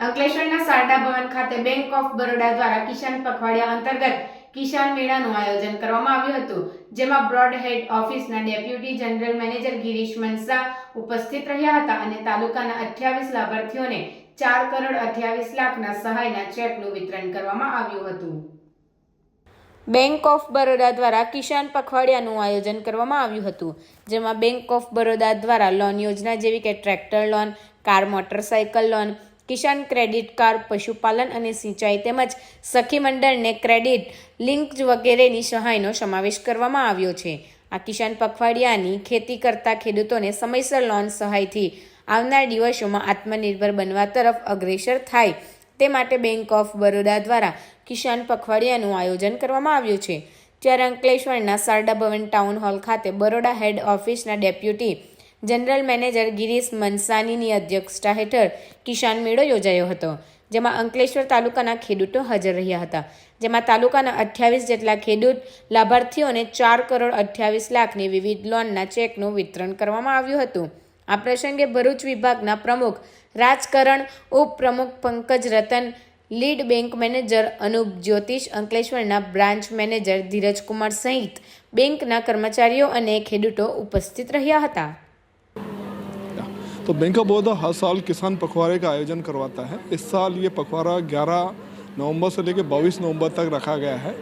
અંકલેશ્વરના સારડા ભવન ખાતે bank of Baroda દ્વારા કિસાન પખવાડિયા અંતર્ગત કિસાન મેળાનું આયોજન કરવામાં આવ્યું હતું, જેમાં બ્રોડ હેડ ઓફિસના deputy general manager Girish Mansa ઉપસ્થિત રહ્યા હતા અને તાલુકાના અઠ્યાવીસ લાભાર્થીઓને ચાર કરોડ અઠ્યાવીસ લાખના સહાયના ચેકનું વિતરણ કરવામાં આવ્યું હતું. બેંક ઓફ બરોડા દ્વારા કિસાન પખવાડિયાનું આયોજન કરવામાં આવ્યું હતું, જેમાં બેંક ઓફ બરોડા દ્વારા લોન યોજના જેવી કે tractor loan, car, motorcycle loan Kisan credit card, પશુપાલન અને સિંચાઈ તેમજ સખી મંડળને ક્રેડિટ લિંક વગેરેની સહાયનો સમાવેશ કરવામાં આવ્યો છે. આ કિસાન પખવાડિયાની ખેતી કરતા ખેડૂતોને સમયસર લોન સહાયથી આવનાર દિવસોમાં આત્મનિર્ભર બનવા તરફ અગ્રેસર થાય. તે માટે બેંક ઓફ બરોડા દ્વારા કિસાન પખવાડિયાનું આયોજન કરવામાં આવ્યું છે. ત્યારે અંકલેશ્વરના સારડા ભવન ટાઉન હોલ ખાતે બરોડા હેડ ઓફિસના ડેપ્યુટી જનરલ મેનેજર ગિરીશ મનસાનીની અધ્યક્ષતા હેઠળ કિસાન મેળો યોજાયો હતો, જેમાં અંકલેશ્વર તાલુકાના ખેડૂતો હાજર રહ્યા હતા. જેમાં તાલુકાના અઠ્યાવીસ જેટલા ખેડૂત લાભાર્થીઓને ચાર કરોડ અઠ્યાવીસ લાખની વિવિધ લોનના ચેકનું વિતરણ કરવામાં આવ્યું હતું. આ પ્રસંગે ભરૂચ વિભાગના પ્રમુખ રાજકરણ ઉપપ્રમુખ Pankaj Ratan, lead bank manager Anup Jyotish, અંકલેશ્વરના બ્રાન્ચ મેનેજર ધીરજકુમાર સહિત બેંકના કર્મચારીઓ અને ખેડૂતો ઉપસ્થિત રહ્યા હતા. तो बैंक ऑफ़ बड़ौदा हर साल किसान पखवाड़े का आयोजन करवाता है। इस साल ये पखवाड़ा 11 नवंबर से लेकर 22 नवंबर तक रखा गया है।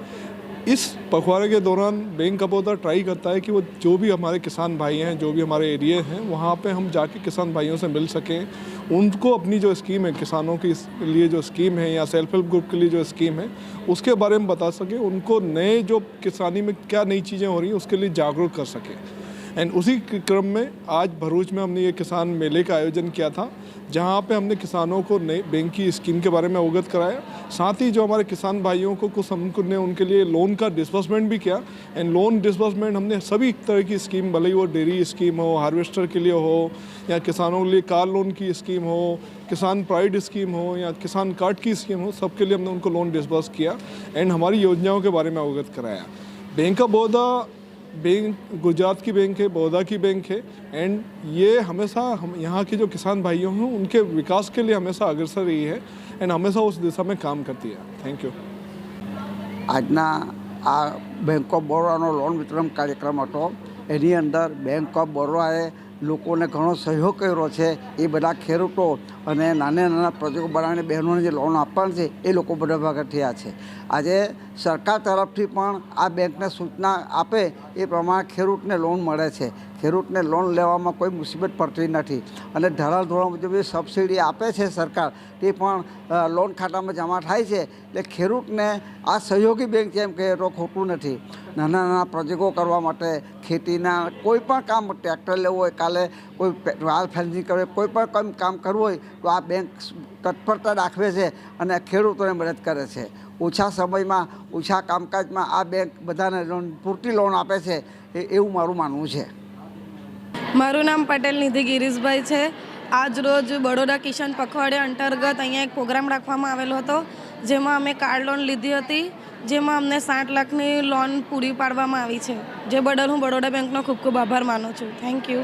इस पखवाड़े के दौरान बैंक ऑफ़ बड़ौदा ट्राई करता है कि वो जो भी हमारे किसान भाई हैं, जो भी हमारे एरिए हैं, वहाँ पे हम जाके किसान भाइयों से मिल सकें। उनको अपनी जो स्कीम है, किसानों के लिए जो स्कीम है या सेल्फ हेल्प ग्रुप के लिए जो स्कीम है, उसके बारे में बता सकें। उनको नए जो किसानी में क्या नई चीज़ें हो रही हैं, उसके लिए जागरूक कर सकें। एंड उसी क्रम में आज भरूच में हमने ये किसान मेले का आयोजन किया था, जहाँ पे हमने किसानों को नई बैंक की स्कीम के बारे में अवगत कराया। साथ ही जो हमारे किसान भाइयों को कुछ हमने उनके लिए लोन का डिसबर्समेंट भी किया। एंड लोन डिसबर्समेंट हमने सभी तरह की स्कीम, भले ही वो डेयरी स्कीम हो, हार्वेस्टर के लिए हो, या किसानों के लिए कार लोन की स्कीम हो, किसान प्राइड स्कीम हो, या किसान कार्ड की स्कीम हो, सबके लिए हमने उनको लोन डिसबर्स किया। एंड हमारी योजनाओं के बारे में अवगत कराया। Bank of Baroda bank Gujarat की बैंक है बड़ौदा की बैंक है एंड ये हमेशा हम यहाँ के जो किसान भाइयों हैं उनके विकास के लिए हमेशा अग्रसर रही है एंड हमेशा उस दिशा में काम करती है थैंक यू આજના આ બેંક ઓફ બરોડાનો લોન વિતરણ કાર્યક્રમ હતો એની અંદર બેંક ઓફ બરોડાએ લોકોને ઘણો સહયોગ કર્યો છે એ બધા ખેડૂતો અને નાના નાના પ્રોજેક્ટો બનાવીને બહેનોને જે લોન આપવાની છે એ લોકો બધા ભાગ થયા છે. આજે સરકાર તરફથી પણ આ બેંકને સૂચના આપે એ પ્રમાણે ખેડૂતને લોન મળે છે. ખેડૂતને લોન લેવામાં કોઈ મુસીબત પડતી નથી. અને ધારા ધોરણ મુજબ જે સબસિડી આપે છે સરકાર. તે પણ લોન ખાતામાં જમા થાય છે. એટલે ખેડૂતને આ સહયોગી બેંક જેમ કહે તો ખોટું નથી. નાના નાના પ્રોજેક્ટો કરવા માટે ખેતીના કોઈ પણ કામ ટ્રેક્ટર લેવું હોય, કાલે કોઈ વાલ ફેન્સિંગ કરવું કોઈ પણ કામ કરવું હોય, તો આ બેંક તત્પરતા દાખવે છે અને ખેડૂતોને મદદ કરે છે. ઓછા સમયમાં, ઓછા કામકાજમાં આ બેંક બધાને લોન, પૂરતી લોન આપે છે. એવું મારું માનવું છે. મારું નામ પટેલ, નિધિ ગિરીશભાઈ છે. આજ રોજ બડોદા કિશન પખવાડિયા અંતર્ગત અહીંયા એક પ્રોગ્રામ રાખવામાં આવેલો હતો, જેમાં અમે કાર લોન લીધી હતી, જેમાં અમને સાઠ લાખની લોન પૂરી પાડવામાં આવી છે. જે બદલ હું બડોદા બેંકનો ખૂબ ખૂબ આભાર માનું છું. Thank you